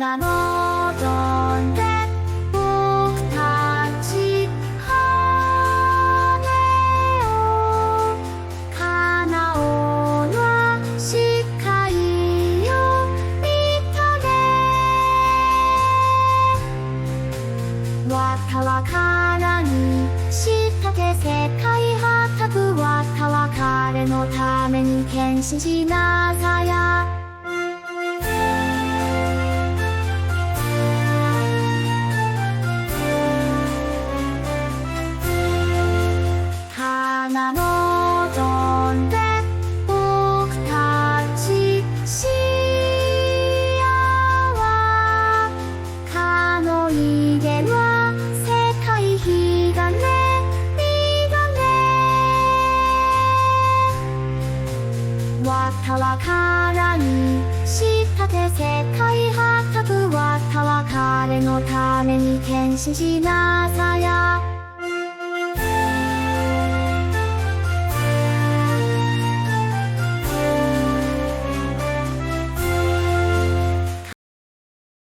が望たち羽を叶おうは視界を見たねわたわからにしたて世界はたくわたは彼のために剣士しなさやたわからにしたて世界はたくはた別れのために献身しなさや。